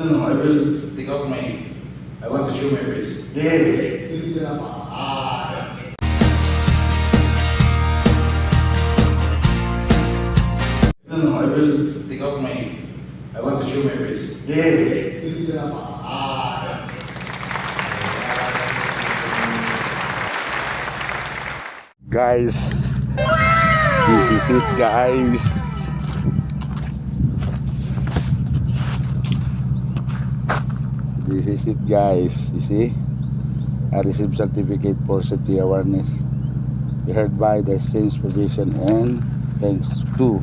No, no, I will take out my. I want to show my face. Yeah, yeah. No, no, I will take out my. I want to show my face. Guys, this is it guys. This is it guys. You see? I received certificate for safety awareness. Heard by the Saints Provision and thanks to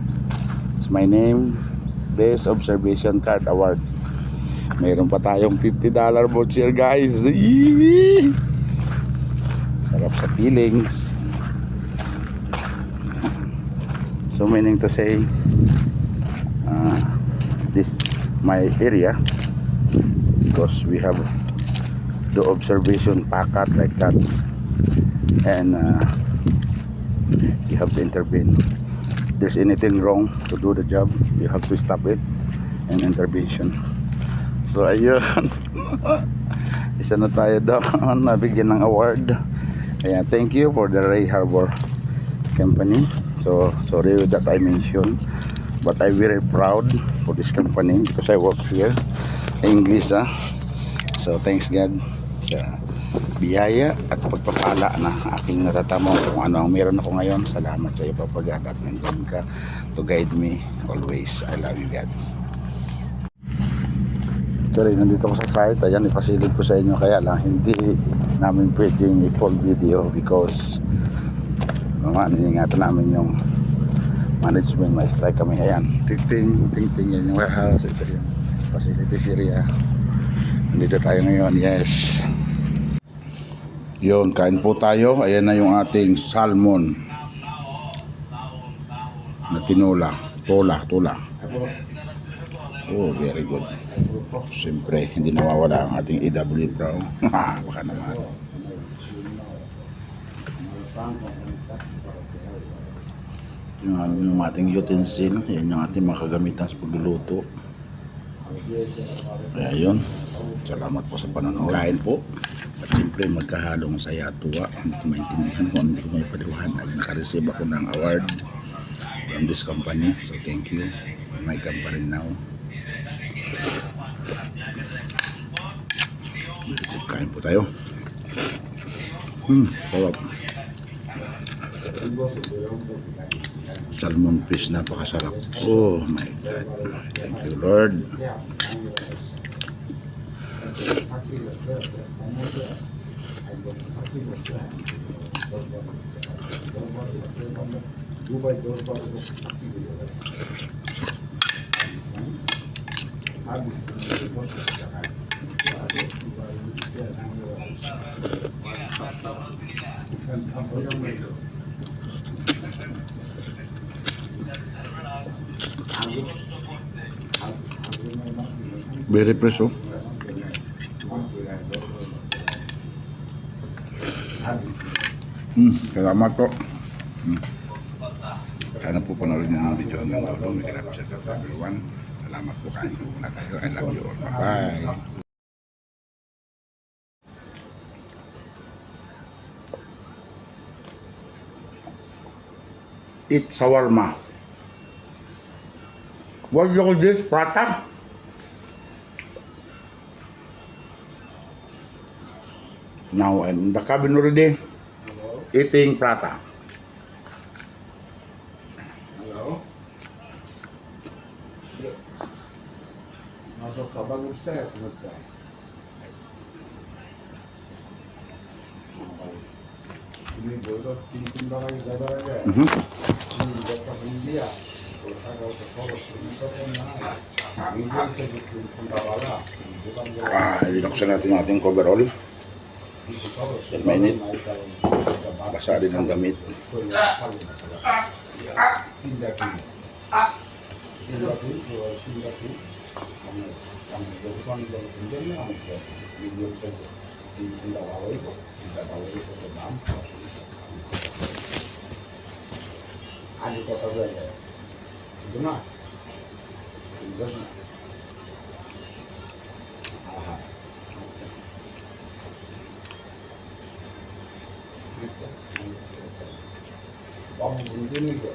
it's my name Best Observation Card Award. Mayroon pa tayong $50 voucher guys. Yee! Sarap sa feelings. So meaning to say, uh, this my area because we have the observation packet like that, and uh, you have to intervene. There's anything wrong to do the job, you have to stop it and intervention. So ayun, isa na tayo doon, nabigyan ng award. Kaya thank you for the Ray Harbor company. So sorry that I mentioned, but I'm very proud for this company because I work here. English ah. So thanks God sa biyaya at pagpapala na aking natatamo kung ano ang meron ako ngayon. Salamat sa iyo Papa God at nandun ka to guide me always. I love you God. Sorry, nandito ko sa site. Ayan, ipasilid ko sa inyo. Kaya lang, hindi namin pwedeng i-full video because mga iningatan namin yung management may strike kami ayan tingting tingting yan yung warehouse ito yung facilities area nandito tayo ngayon yes. Yun kain po tayo. Ayan na yung ating salmon na tinula tola tola. Oh very good. Siyempre hindi nawawala ang ating EW bro baka naman. Yung, yung ating utensil. Yan yung ating mga kagamitan sa pagluluto kaya yun salamat po sa panonood. Kain po. At siyempre magkahalong saya at tuwa. Hindi ko maintindihan kung hindi ko may paliwanag nakareceive ako ng award from this company. So thank you. My company now kain po tayo. Hmm sarap salmon fish napakasarap. Oh my god. Thank you lord very fresh oh. Hmm salamat po. Hmm. sana po panorin nyo ng video hanggang dulo. May hirap sa everyone salamat po kain muna tayo I love you all. Bye bye eat shawarma. What do you call this? Prata? Now I'm in the cabin already eating prata. Hello? Masuk sa bagong set. Magka. Ini bodoh tingin ba kayo sa ko Ah, binuksan natin yung ating coverall. Yan, mainit. Basa din ang damit. Tindak ini. Tindak Lima. Lima na. Aha. Bago bundin nito.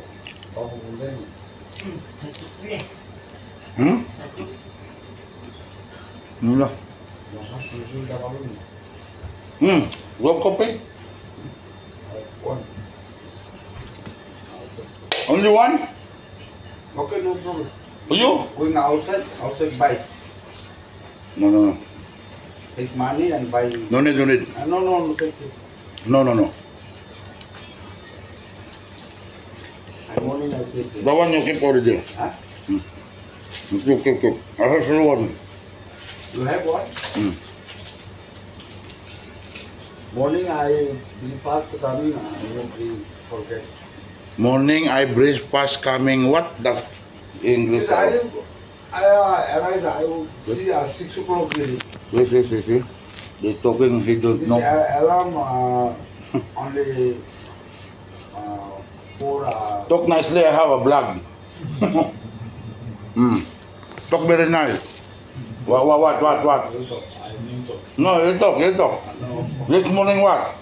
Bago bundin nito. Hmm? Nula. Nakasusunod ako nun. Hmm. Huwag ko pa eh. Only one? Okay, no problem. For you? Going outside, outside buy. No, no, no. Take money and buy. No need, no need. Uh, no, no, no, take it. No, no, no. I'm only like take. The one you keep already. Huh? Keep, keep, keep. I have one. You have what? Hmm. Morning I be fast coming, I won't be forget. Morning, I breeze past coming. What the f- English? I, I uh, arise, I will see at 6 o'clock really. Wait, wait. They talking, he don't This know. a- alarm uh, only uh, for uh, Talk nicely, I have a blog. mm. Talk very nice. What, what, what, what, what? I mean. No, you talk, you talk. No. This morning what?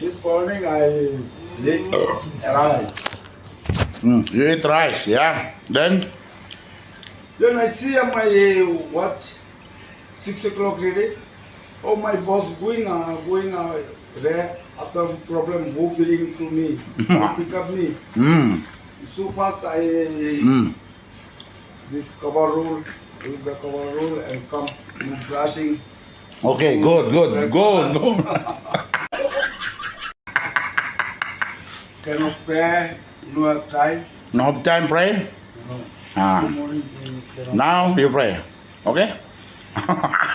This morning I late arise. Mm. You eat rice, yeah? Then? Then I see my uh, watch, six o'clock ready. Oh, my boss going, uh, going uh, there. After problem, who billing to me, pick up me. Mm. So fast I Mm. this cover roll, with the cover roll and come brushing. Okay, good, good, good, good. no prayer time? No time pray? No. Ah. Now you pray. Okay?